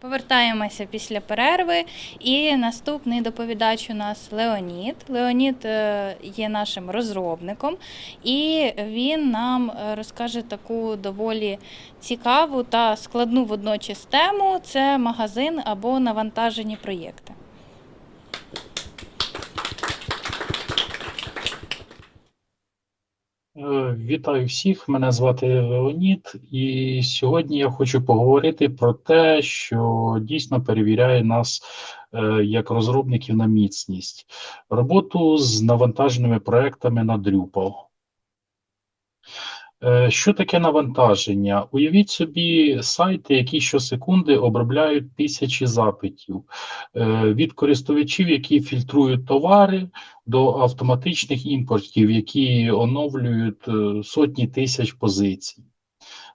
Повертаємося після перерви, і наступний доповідач у нас Леонід. Леонід е, є нашим розробником, і він нам е, розкаже таку доволі цікаву та складну водночас тему: це магазин або навантажені проєкти. Вітаю всіх, мене звати Леонід, і сьогодні я хочу поговорити про те, що дійсно перевіряє нас е, як розробників на міцність, роботу з навантаженими проектами на Drupal. Е, Що таке навантаження? Уявіть собі сайти, які щосекунди обробляють тисячі запитів е, від користувачів, які фільтрують товари, до автоматичних імпортів, які оновлюють е, сотні тисяч позицій.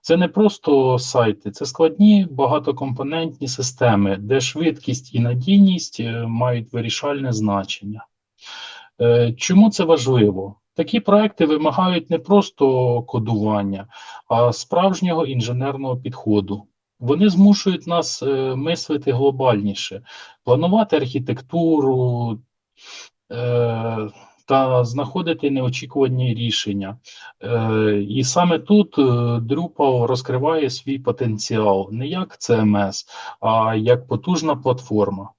Це не просто сайти, це складні багатокомпонентні системи, де швидкість і надійність мають вирішальне значення. Чому це важливо? Такі проекти вимагають не просто кодування, а справжнього інженерного підходу. Вони змушують нас е, мислити глобальніше, планувати архітектуру е, та знаходити неочікувані рішення. Е, І саме тут Drupal розкриває свій потенціал не як CMS, а як потужна платформа.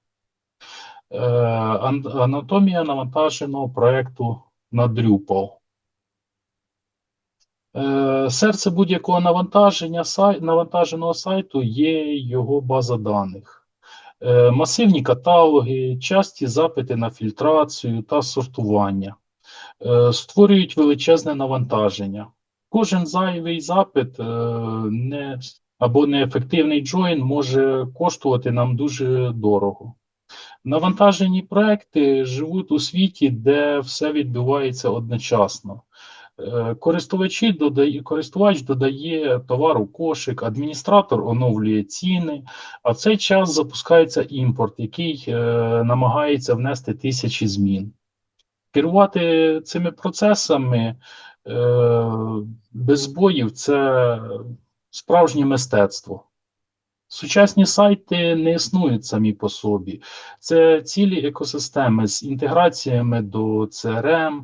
Анатомія навантаженого проекту на Drupal. Е, Серце будь-якого навантаження навантаженого сайту є його база даних. Е, Масивні каталоги, часті запити на фільтрацію та сортування е, створюють величезне навантаження. Кожен зайвий запит не, або неефективний джойн може коштувати нам дуже дорого. Навантажені проекти живуть у світі, де все відбувається одночасно. Е, Користувачі додає, користувач додає товар у кошик, адміністратор оновлює ціни, а в цей час запускається імпорт, який е, намагається внести тисячі змін. Керувати цими процесами е, без збоїв це справжнє мистецтво. Сучасні сайти не існують самі по собі. Це цілі екосистеми з інтеграціями до CRM,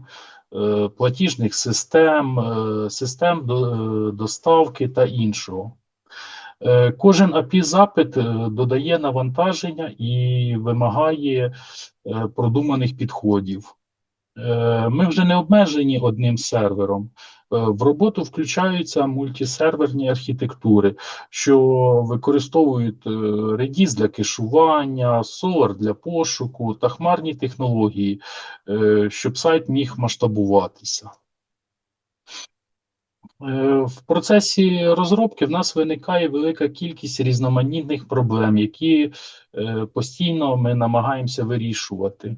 е, платіжних систем, е, систем е, доставки та іншого. Кожен API-запит е, додає навантаження і вимагає продуманих підходів. Е, Ми вже не обмежені одним сервером. Е, В роботу включаються мультисерверні архітектури, що використовують е, Redis для кешування, Solar для пошуку та хмарні технології, е, щоб сайт міг масштабуватися. Е, В процесі розробки в нас виникає велика кількість різноманітних проблем, які е, постійно ми намагаємося вирішувати.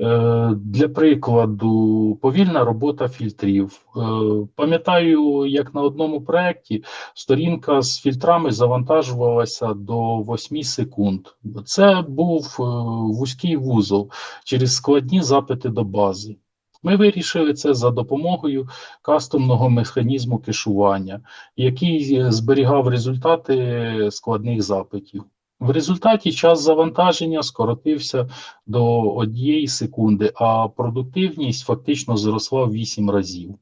Е, Для прикладу, повільна робота фільтрів. Е, Пам'ятаю, як на одному проєкті сторінка з фільтрами завантажувалася до 8 секунд. Це був е, вузький вузол через складні запити до бази. Ми вирішили це за допомогою кастомного механізму кешування, який зберігав результати складних запитів. В результаті час завантаження скоротився до однієї секунди, а продуктивність фактично зросла в 8 разів.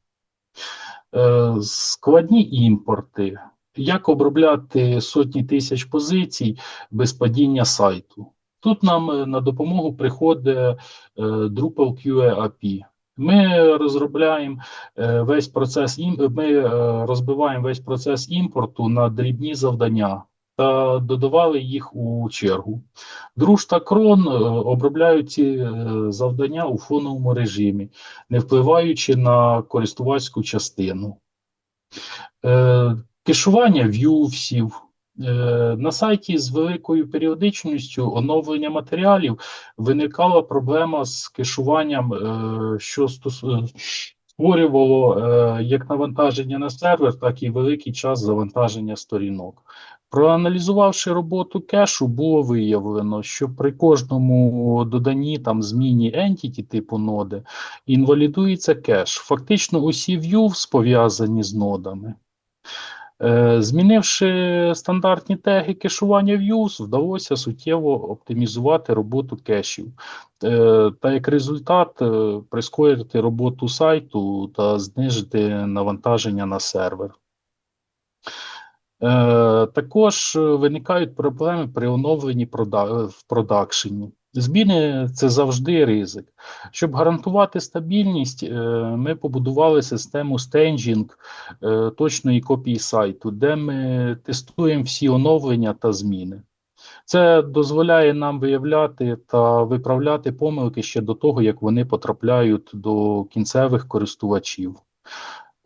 Е, Складні імпорти. Як обробляти сотні тисяч позицій без падіння сайту? Тут нам е, на допомогу приходить е, Drupal QA API. Ми розробляємо весь процес ми розбиваємо весь процес імпорту на дрібні завдання та додавали їх у чергу. Друж та крон е, обробляють ці е, завдання у фоновому режимі, не впливаючи на користувацьку частину. Е, Кешування в'ювсів. На сайті з великою періодичністю оновлення матеріалів виникала проблема з кешуванням, що створювало як навантаження на сервер, так і великий час завантаження сторінок. Проаналізувавши роботу кешу, було виявлено, що при кожному доданні там зміні entity типу ноди інвалідується кеш. Фактично усі views пов'язані з нодами. Е, Змінивши стандартні теги кешування views, вдалося суттєво оптимізувати роботу кешів. Е, Та як результат е, прискорити роботу сайту та знижити навантаження на сервер. Е, Також е, виникають проблеми при оновленні прода- в продакшені. Зміни це завжди ризик. Щоб гарантувати стабільність, е, ми побудували систему стенджінг е, точної копії сайту, де ми тестуємо всі оновлення та зміни. Це дозволяє нам виявляти та виправляти помилки ще до того, як вони потрапляють до кінцевих користувачів.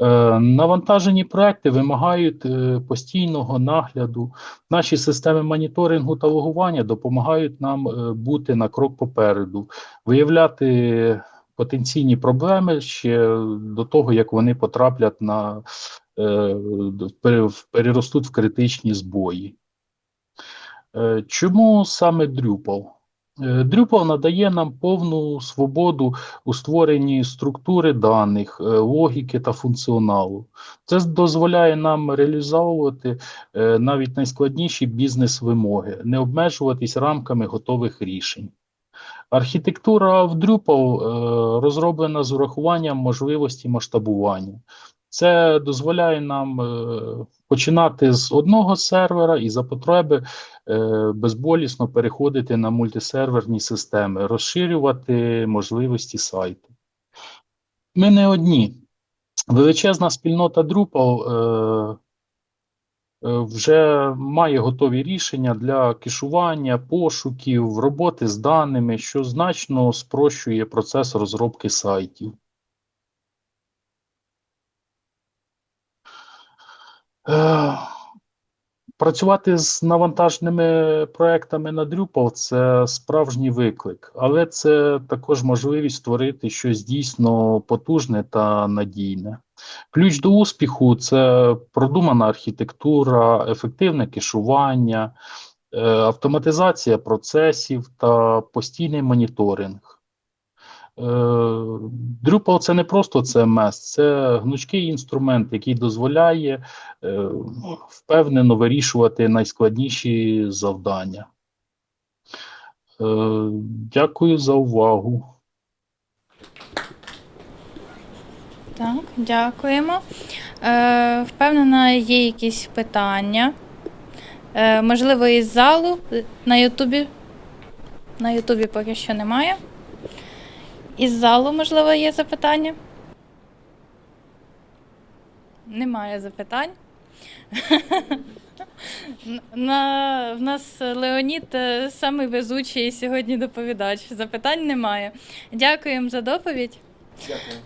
Е, Навантажені проекти вимагають е, постійного нагляду. Наші системи моніторингу та логування допомагають нам е, бути на крок попереду, виявляти потенційні проблеми ще до того, як вони потраплять на переростуть в критичні збої. Чому саме Drupal? Е, Drupal надає нам повну свободу у створенні структури даних, е, логіки та функціоналу. Це дозволяє нам реалізовувати е, навіть найскладніші бізнес-вимоги, не обмежуватись рамками готових рішень. Архітектура в Drupal розроблена з урахуванням можливості масштабування. Це дозволяє нам е, починати з одного сервера і за потреби е, безболісно переходити на мультисерверні системи, розширювати можливості сайту. Ми не одні. Величезна спільнота Drupal е, вже має готові рішення для кешування, пошуків, роботи з даними, що значно спрощує процес розробки сайтів. Працювати з навантаженими проектами на Drupal – це справжній виклик, але це також можливість створити щось дійсно потужне та надійне. Ключ до успіху це продумана архітектура, ефективне кешування, е, автоматизація процесів та постійний моніторинг. Е, Drupal – це не просто CMS, це гнучкий інструмент, який дозволяє е, впевнено вирішувати найскладніші завдання. Е, Дякую за увагу. Так, дякуємо. Е, впевнена, є якісь питання. Е, можливо, із залу Е, на Ютубі. На Ютубі поки що немає. Із залу, можливо, є запитання. Немає запитань. На, в нас Леонід е, самий везучий сьогодні доповідач. Запитань немає. Дякуємо за доповідь. Дякую.